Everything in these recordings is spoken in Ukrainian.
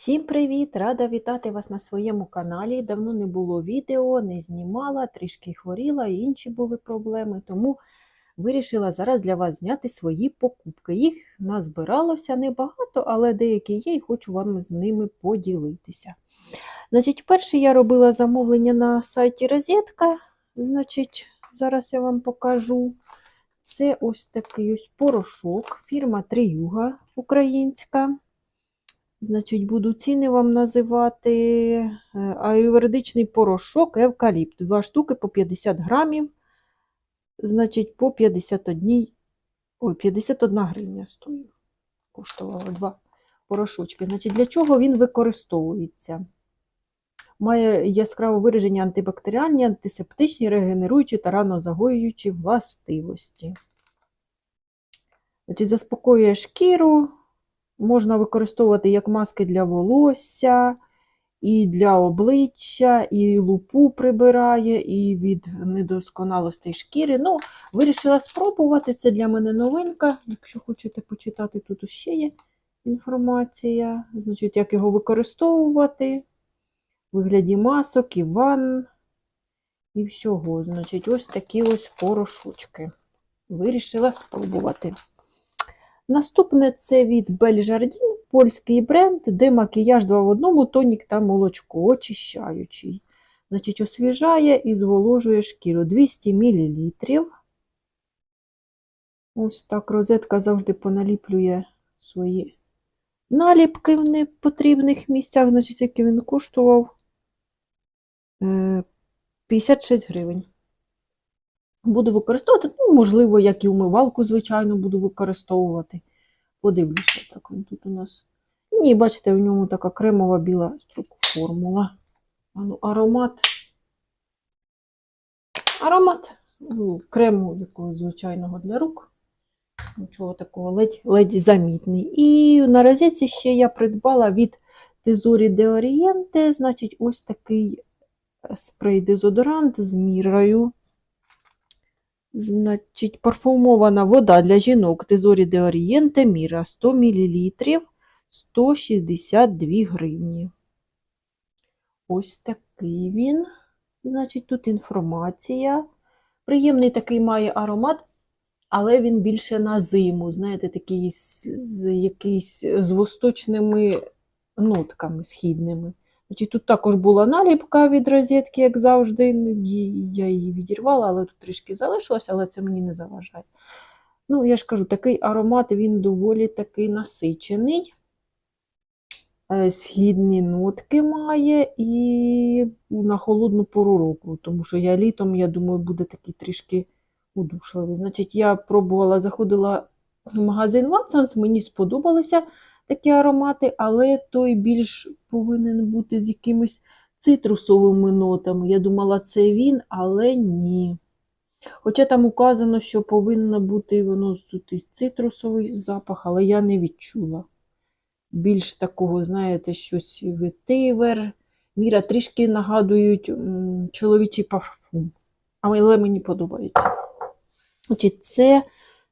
Всім привіт! Рада вітати вас на своєму каналі. Давно не було відео, не знімала, трішки хворіла і інші були проблеми, тому вирішила зараз для вас зняти свої покупки. Їх назбиралося небагато, але деякі є і хочу вам з ними поділитися. Значить, перше я робила замовлення на сайті Розетка. Значить, зараз я вам покажу. Це ось такий ось порошок, фірма Тріюга українська. Значить, буду ціни вам називати. Е, Аюрведичний порошок, евкаліпт. Два штуки по 50 грамів. Значить, по 51, ой, 51 гривня стоїть. Коштувало два порошочки. Значить, для чого він використовується? Має яскраво виражені антибактеріальні, антисептичні, регенеруючі та ранозагоюючі властивості. Значить, заспокоює шкіру, можна використовувати як маски для волосся, і для обличчя, і лупу прибирає, і від недосконалостей шкіри. Ну, вирішила спробувати. Це для мене новинка. Якщо хочете почитати, тут ще є інформація. Значить, як його використовувати вигляді масок, і ванн, і всього. Значить, ось такі ось порошочки. Вирішила спробувати. Наступне це від Бельжардін, польський бренд, де макіяж 2 в одному, тонік та молочко, очищаючий. Значить, освіжає і зволожує шкіру 200 мл. Ось так розетка завжди поналіплює свої наліпки в непотрібних місцях. Значить, який він коштував Е, 56 гривень. Буду використовувати, ну, можливо, як і умивалку, звичайно, буду використовувати. Подивлюся, так він тут у нас. Ні, бачите, в ньому така кремова біла формула. Ну, аромат. Аромат ну, крему якогось звичайного для рук. Нічого такого ледь, ледь замітний. І на розетці ще я придбала від Тезурі де Орієнте, значить, ось такий спрей-дезодорант з мірою. Значить, парфумована вода для жінок Тезорі де Орієнте Міра 100 мл 162 гривні. Ось такий він. Значить, тут інформація. Приємний такий має аромат, але він більше на зиму. Знаєте, такий з, якийсь з восточними нотками східними. Значить, Тут також була наліпка від розетки, як завжди. Я її відірвала, але тут трішки залишилося, але це мені не заважає. Ну, я ж кажу, такий аромат, він доволі такий насичений. Е, Східні нотки має і на холодну пору року, тому що я літом, я думаю, буде такий трішки удушливий. Значить, я пробувала, заходила в магазин Watsons, мені сподобалися такі аромати, але той більш повинен бути з якимись цитрусовими нотами. Я думала, це він, але ні. Хоча там указано, що повинно бути воно цитрусовий запах, але я не відчула. Більш такого, знаєте, щось ветивер. Міра трішки нагадують чоловічий парфум. Але мені подобається. Це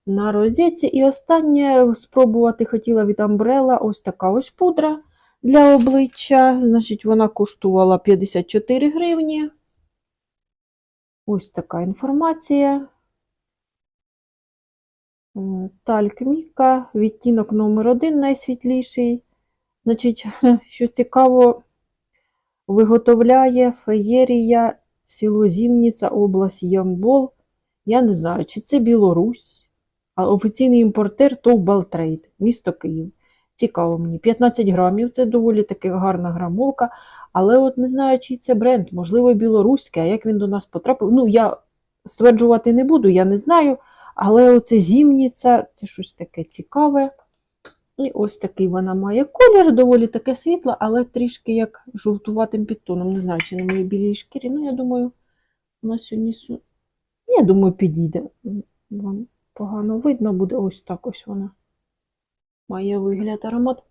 на. І останнє спробувати хотіла від Umbrella ось така ось пудра для обличчя. Значить, вона коштувала 54 гривні. Ось така інформація. Е, Тальк Міка, відтінок номер 1 найсвітліший. Значить, що цікаво, виготовляє феєрія Сілозімніця, область Ямбол. Я не знаю, чи це Білорусь. А офіційний імпортер ТОВ Балтрейд, місто Київ. Цікаво мені. 15 грамів це доволі таки гарна грамовка. Але от не знаю, чий це бренд, можливо, білоруський, а як він до нас потрапив. Ну, я стверджувати не буду, я не знаю. Але оце зімніця, це щось таке цікаве. І ось такий вона має колір, доволі таке світло, але трішки як жовтуватим підтоном. Не знаю, чи на моїй білій шкірі. Ну, я думаю, вона сьогодні. Я думаю, підійде. Вам погано видно буде ось так ось вона. Має вигляд аромат.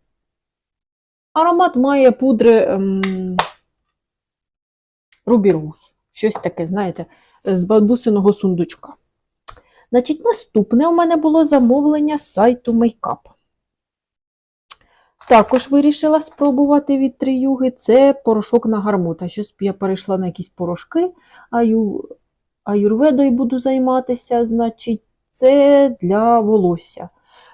Аромат має пудри ем, рубірус. Щось таке, знаєте, з бабусиного сундучка. Значить, наступне у мене було замовлення з сайту Makeup. Також вирішила спробувати від тріюги. Це порошок на гармота. Щось я перейшла на якісь порошки, аю, аюрведою буду займатися, значить, це для волосся.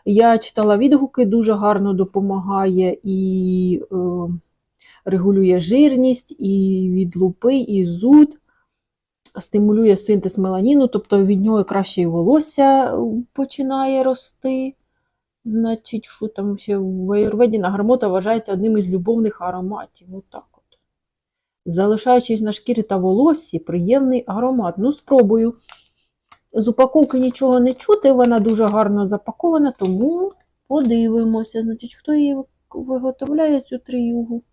Я читала відгуки, дуже гарно допомагає і е, регулює жирність, і від лупи, і зуд, стимулює синтез меланіну, тобто від нього краще і волосся е, починає рости. Значить, що там ще в аюрведі нагармота вважається одним із любовних ароматів. Отак от. Залишаючись на шкірі та волоссі, приємний аромат. Ну, спробую. З упаковки нічого не чути, вона дуже гарно запакована, тому подивимося. Значить, хто її виготовляє цю тріюгу?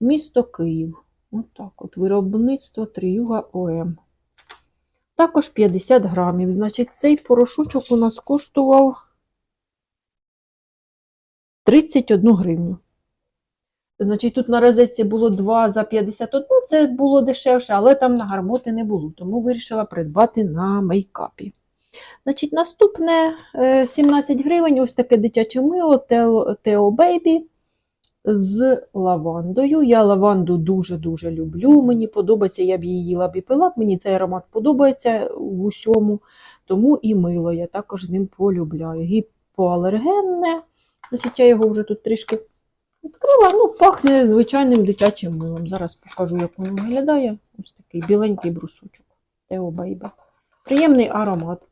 Місто Київ. Отак от. Виробництво тріюга ОМ. Також 50 грамів. Значить, цей порошочок у нас коштував 31 гривню. Значить, тут на розетці було 2 за 51, це було дешевше, але там на гармоти не було, тому вирішила придбати на мейкапі. Значить, наступне е, 17 гривень, ось таке дитяче мило Teo Baby з лавандою. Я лаванду дуже-дуже люблю. Мені подобається, я б її їла б і пила мені цей аромат подобається в усьому, тому і мило я також з ним полюбляю. Гіпоалергенне, значить, я його вже тут трішки відкрила, ну, пахне звичайним дитячим милом. Зараз покажу, як воно виглядає. Ось такий біленький брусочок. Тео Baby. Приємний аромат.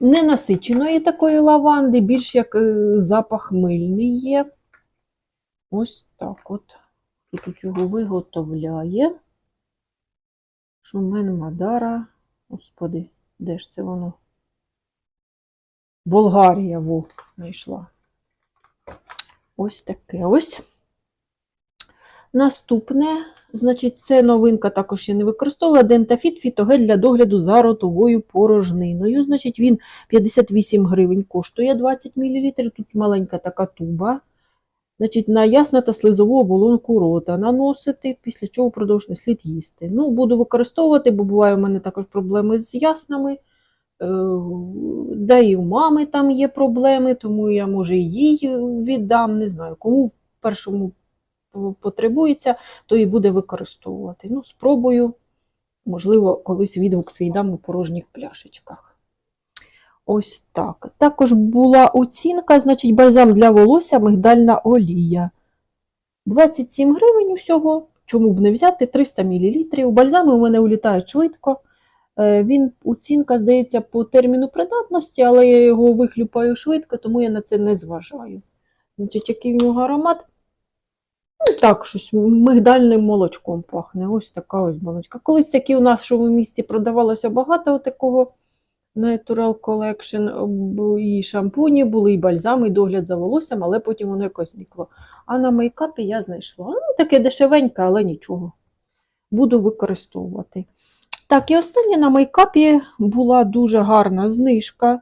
Ненасиченої такої лаванди, більш як е, запах мильний є. Ось так от. Тут його виготовляє. Шумен Мадара. Господи, де ж це воно? Болгарія, во, знайшла. Ось таке ось. Наступне, значить, це новинка також ще не використовувала. Дентафіт фітогель для догляду за ротовою порожниною. Значить, він 58 гривень коштує 20 мл. Тут маленька така туба. Значить, на ясна та слизову оболонку рота наносити, після чого впродовж не слід їсти. Ну, буду використовувати, бо буває у мене також проблеми з яснами. Да і у мами там є проблеми, тому я, може, їй віддам, не знаю, кому першому потребується, то і буде використовувати. Ну, спробую, можливо, колись відгук свій дам у порожніх пляшечках. Ось так. Також була оцінка, значить, бальзам для волосся, мигдальна олія. 27 гривень усього, чому б не взяти, 300 мл. Бальзами у мене улітають швидко. Він оцінка, здається, по терміну придатності, але я його вихлюпаю швидко, тому я на це не зважаю. Значить, який в нього аромат? Ну, так, щось мигдальним молочком пахне. Ось така ось баночка. Колись такі у в місті продавалося багато такого Natural Collection, і шампуні були, і бальзами, і догляд за волоссям, але потім воно якось зникло. А на мейкапі я знайшла. Ну, таке дешевеньке, але нічого. Буду використовувати. Так, і останнє на мейкапі була дуже гарна знижка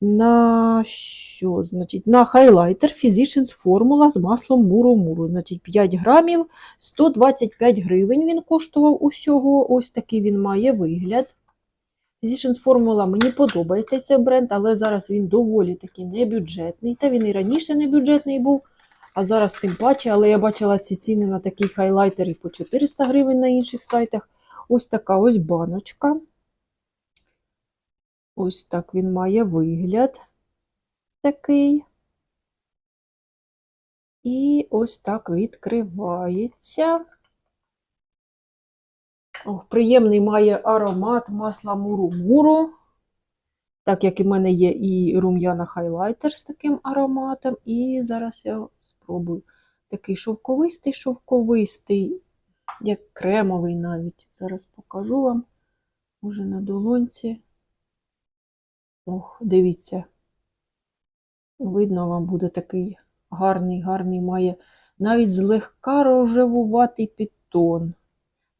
на що? Значить, на хайлайтер Physicians Formula з маслом муру-муру. Значить, 5 грамів, 125 гривень він коштував усього. Ось такий він має вигляд. Physicians Formula мені подобається цей бренд, але зараз він доволі такий небюджетний. Та він і раніше небюджетний був, а зараз тим паче, але я бачила ці ціни на такий хайлайтер і по 400 гривень на інших сайтах. Ось така ось баночка. Ось так він має вигляд такий. І ось так відкривається. Ох, Приємний має аромат масла муру-муру. Так як і в мене є і рум'яна хайлайтер з таким ароматом. І зараз я спробую такий шовковистий, шовковистий як кремовий навіть. Зараз покажу вам, може на долонці. Ох, дивіться, видно, вам буде такий гарний, гарний має навіть злегка рожевуватий підтон.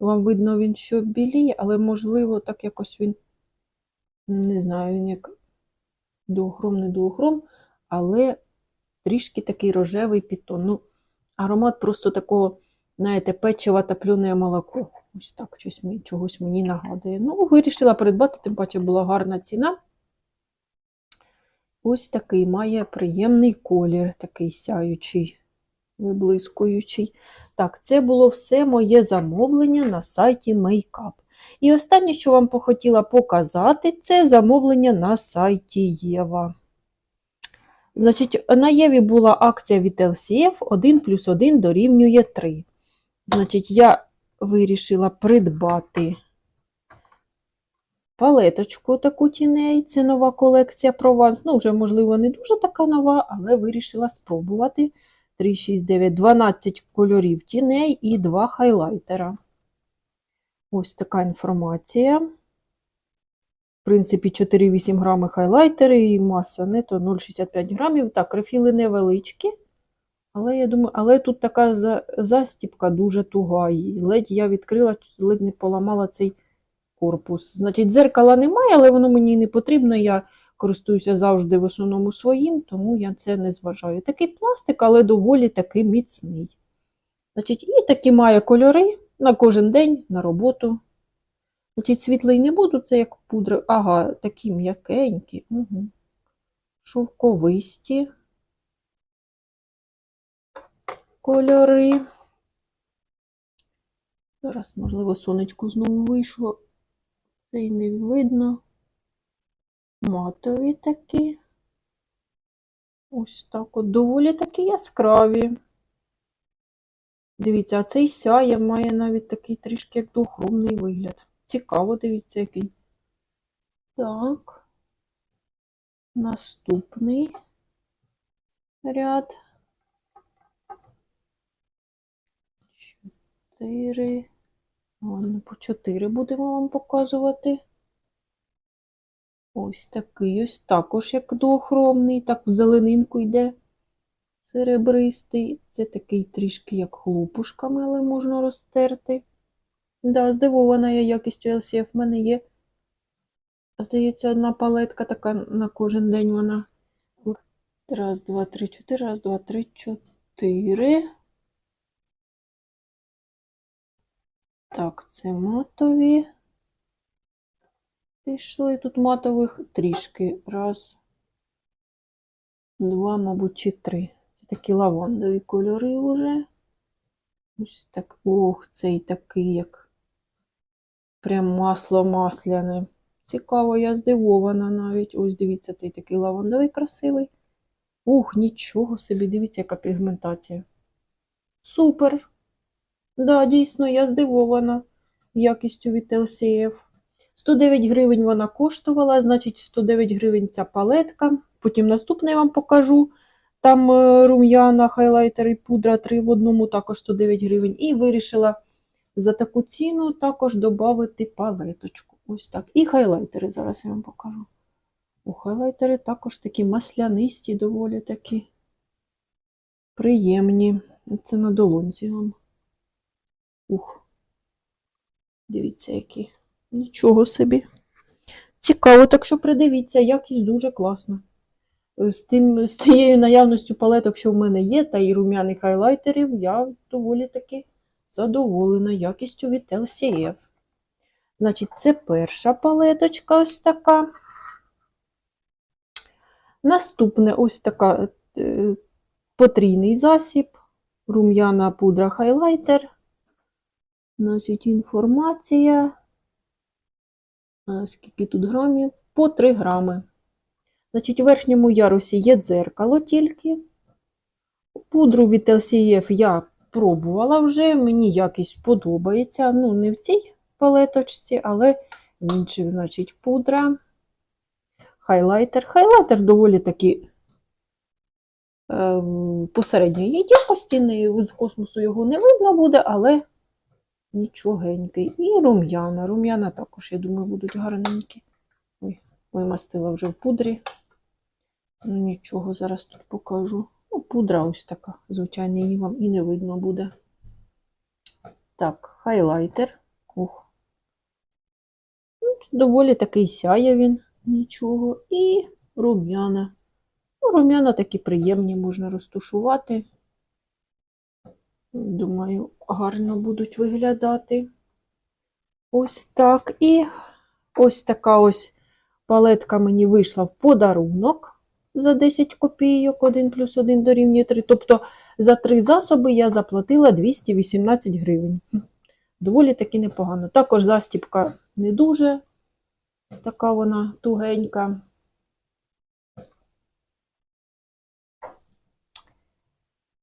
Вам видно, він що біліє, але, можливо, так якось він, не знаю, він як дуохром, не дуохром, але трішки такий рожевий підтон. Ну, аромат просто такого знаєте, печиво топлене молоко. Ось так щось, чогось мені нагадує. Ну, вирішила придбати, тим паче була гарна ціна. Ось такий має приємний колір, такий сяючий, виблискуючий. Так, це було все моє замовлення на сайті Makeup. І останнє, що вам похотіла показати, це замовлення на сайті Єва. Значить, на Єві була акція від LCF 1 плюс 1 дорівнює 3. Значить, я вирішила придбати палеточку таку тіней. Це нова колекція Provence. Ну, вже, можливо, не дуже така нова, але вирішила спробувати. 3, 6, 9, 12 кольорів тіней і 2 хайлайтера. Ось така інформація. В принципі, 4,8 грами хайлайтери і маса нето 0,65 грамів. Так, рефіли невеличкі. Але я думаю, але тут така за- застіпка дуже туга. І ледь я відкрила, ледь не поламала цей корпус. Значить, дзеркала немає, але воно мені не потрібно. Я користуюся завжди в основному своїм, тому я це не зважаю. Такий пластик, але доволі таки міцний. Значить, і такі має кольори на кожен день, на роботу. Значить, світлий не буду, це як пудра. Ага, такі м'якенькі. Угу. Шовковисті кольори. Зараз, можливо, сонечко знову вийшло. Це й не видно. Матові такі. Ось так от. Доволі такі яскраві. Дивіться, а цей сяє має навіть такий трішки як двохромний вигляд. Цікаво, дивіться, який. Так. Наступний ряд. Чотири. Ладно, по чотири будемо вам показувати. Ось такий ось також як двохромний, так в зеленинку йде серебристий. Це такий трішки як хлопушками, але можна розтерти. Да, здивована я якістю LCF. В мене є, здається, одна палетка така на кожен день вона. Раз, два, три, чотири, раз, два, три, чотири. Так, це матові. Пішли тут матових трішки. Раз, два, мабуть, чи три. Це такі лавандові кольори вже. Ось так. Ох, цей такий, як прям масло масляне. Цікаво, я здивована навіть. Ось дивіться, цей такий лавандовий красивий. Ух, нічого собі, дивіться, яка пігментація. Супер! Да, дійсно, я здивована якістю від LCF. 109 гривень вона коштувала, значить 109 гривень ця палетка. Потім наступний вам покажу. Там е, рум'яна, хайлайтер і пудра 3 в одному, також 109 гривень. І вирішила за таку ціну також додати палеточку. Ось так. І хайлайтери зараз я вам покажу. О, хайлайтери також такі маслянисті, доволі такі приємні. Це на долонці вам. Ух. Дивіться, які. Нічого собі. Цікаво, так що придивіться, якість дуже класна. Е, З, тим, з тією наявністю палеток, що в мене є, та і рум'яних хайлайтерів, я доволі таки задоволена якістю від LCF. Значить, це перша палеточка ось така. Наступне ось така е, потрійний засіб, рум'яна пудра хайлайтер. Значить, інформація. Скільки тут грамів? По 3 грами. Значить, у верхньому ярусі є дзеркало тільки. Пудру від LCF я пробувала вже, мені якість подобається. Ну, не в цій палеточці, але в інших, значить, пудра. Хайлайтер. Хайлайтер доволі таки е, посередньої якості, з космосу його не видно буде, але нічогенький. І рум'яна. Рум'яна також, я думаю, будуть гарненькі. Ой, вимастила вже в пудрі. Ну, нічого, зараз тут покажу. Ну, пудра ось така. Звичайно, її вам і не видно буде. Так, хайлайтер. Ух. Ну, доволі такий сяє він, нічого. І рум'яна. Ну, рум'яна такі приємні, можна розтушувати. Думаю, гарно будуть виглядати. Ось так. І ось така ось палетка мені вийшла в подарунок за 10 копійок, 1 плюс 1 дорівнює 3. Тобто за три засоби я заплатила 218 гривень. Доволі таки непогано. Також застіпка не дуже така вона тугенька.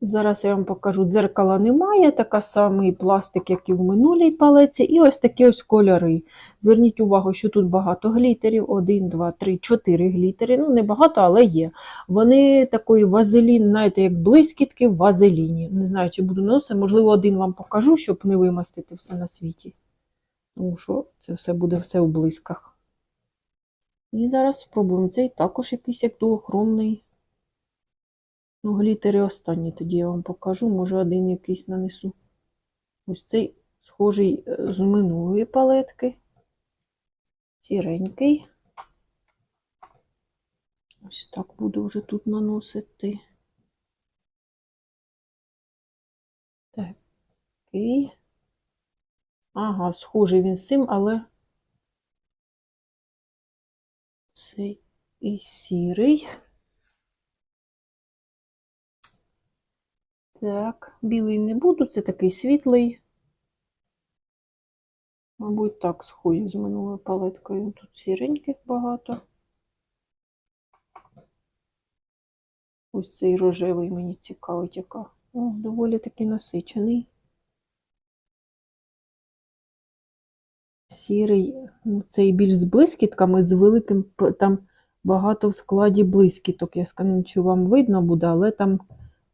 Зараз я вам покажу, дзеркала немає, така самий пластик, як і в минулій палеці, і ось такі ось кольори. Зверніть увагу, що тут багато глітерів. 1, 2, 3, 4 глітери. Ну, не багато, але є. Вони такої вазелін, знаєте, як блискітки в вазеліні. Не знаю, чи буду носити, можливо, один вам покажу, щоб не вимастити все на світі. Тому що це все буде все у блисках. І зараз спробуємо. Цей також якийсь як дуохромний. Ну, глітери останні тоді я вам покажу. Може, один якийсь нанесу. Ось цей схожий е, з минулої палетки. Сіренький. Ось так буду вже тут наносити. Такий. Ага, схожий він з цим, але цей і сірий. Так, білий не буду, це такий світлий. Мабуть, так схожі з минулою палеткою. Тут сіреньких багато. Ось цей рожевий мені цікавить, яка. О, доволі таки насичений. Сірий, ну, цей більш з блискітками, з великим, там багато в складі блискіток. Я скажу, чи вам видно буде, але там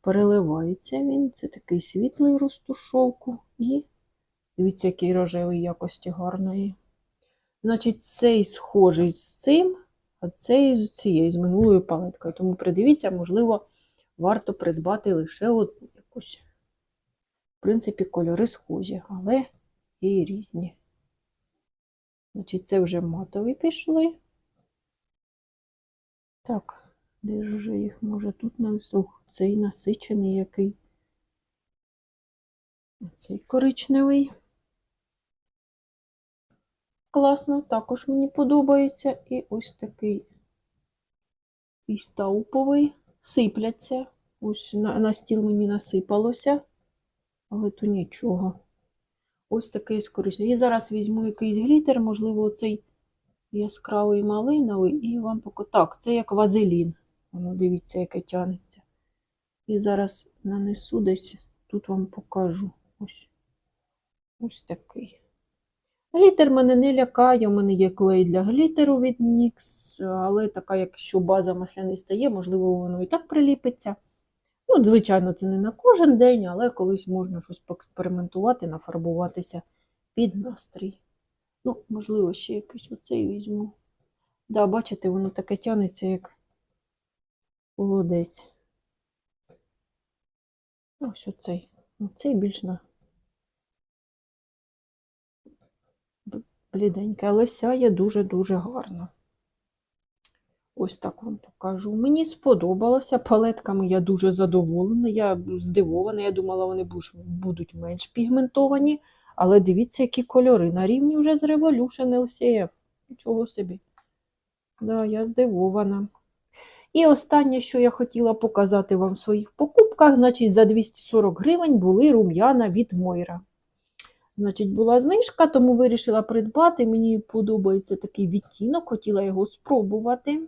переливається він. Це такий світлий розтушовку. І дивіться, який рожевий якості гарної. Значить, цей схожий з цим, а цей з цією, з минулою палеткою. Тому придивіться, можливо, варто придбати лише от якусь. В принципі, кольори схожі, але є і різні. Значить, це вже матові пішли. Так, де ж вже їх може тут нанесу? Цей насичений який. Цей коричневий. Класно, також мені подобається. І ось такий стауповий. Сипляться. Ось на, на стіл мені насипалося, але то нічого. Ось такий коричневий. І зараз візьму якийсь глітер, можливо, оцей яскравий малиновий, і вам покажу. Так, це як вазелін. Воно дивіться, яке тянеться. І зараз нанесу десь, тут вам покажу. Ось, ось такий. Глітер мене не лякає, у мене є клей для глітеру від NYX, але така, якщо база масляниста є, можливо, воно і так приліпиться. Ну, звичайно, це не на кожен день, але колись можна щось поекспериментувати, нафарбуватися під настрій. Ну, можливо, ще якийсь оцей візьму. Да, бачите, воно таке тянеться, як холодець. Ось оцей. Оцей більш на б- бліденький, але сяє дуже-дуже гарно. Ось так вам покажу. Мені сподобалося. Палетками я дуже задоволена. Я здивована. Я думала, вони будуть менш пігментовані. Але дивіться, які кольори. На рівні вже з Revolution LCF. Нічого собі. Да, я здивована. І останнє, що я хотіла показати вам в своїх покупках, значить, за 240 гривень були рум'яна від Мойра. Значить, була знижка, тому вирішила придбати. Мені подобається такий відтінок, хотіла його спробувати.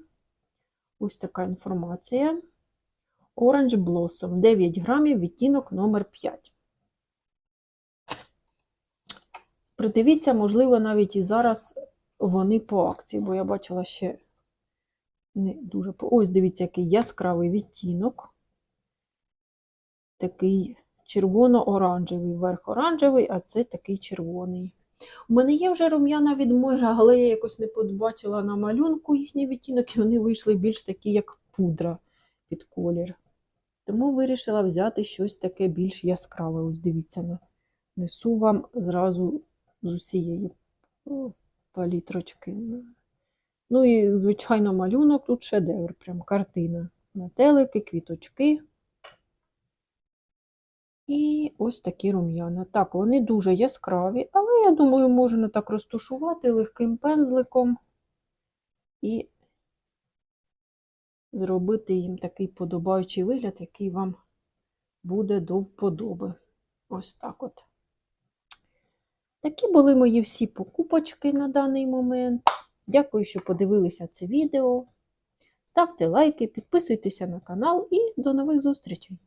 Ось така інформація. Orange Blossom 9 грамів, відтінок номер 5. Придивіться, можливо, навіть і зараз вони по акції, бо я бачила ще не дуже. Ось, дивіться, який яскравий відтінок. Такий червоно-оранжевий, верх оранжевий, а це такий червоний. У мене є вже рум'яна від Мойра, але я якось не побачила на малюнку їхній відтінок, і вони вийшли більш такі, як пудра під колір. Тому вирішила взяти щось таке більш яскраве. Ось дивіться, несу вам зразу з усієї палітрочки. Ну і, звичайно, малюнок тут шедевр, прям картина. Метелики, квіточки. І ось такі рум'яна. Так, вони дуже яскраві, але я думаю, можна так розтушувати легким пензликом і зробити їм такий подобаючий вигляд, який вам буде до вподоби. Ось так от. Такі були мої всі покупочки на даний момент. Дякую, що подивилися це відео. Ставте лайки, підписуйтеся на канал і до нових зустрічей!